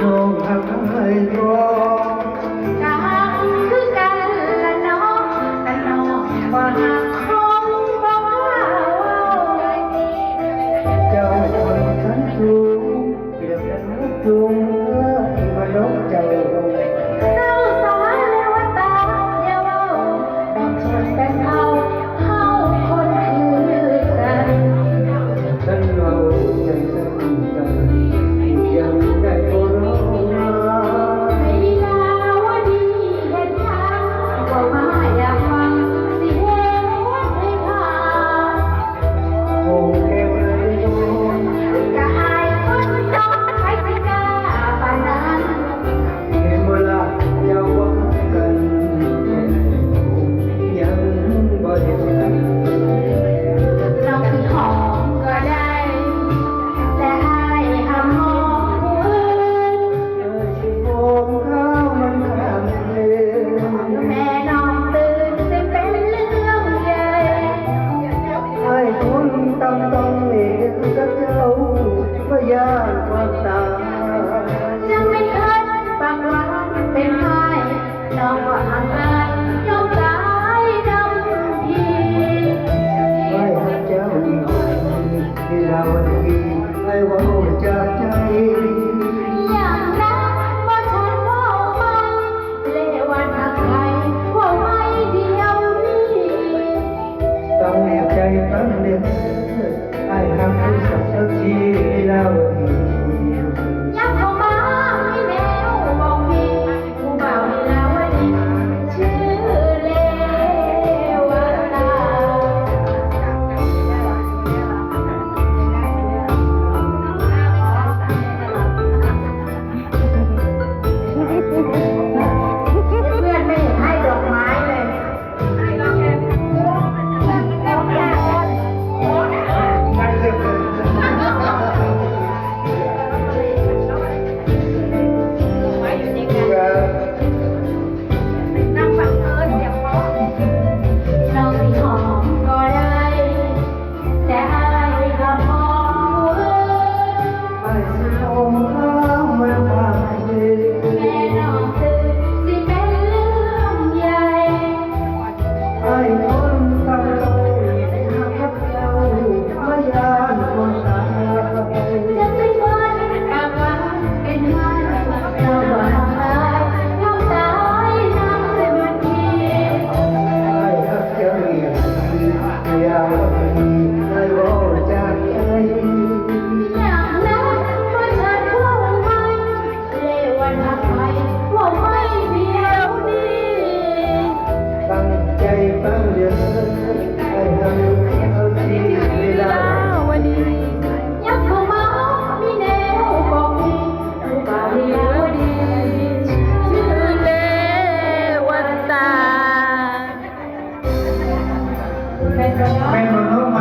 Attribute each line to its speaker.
Speaker 1: น้องหัให้
Speaker 2: ร้อง ให้
Speaker 1: ว่า
Speaker 2: จาก
Speaker 1: ใจ แม่
Speaker 2: หนูเลิกไป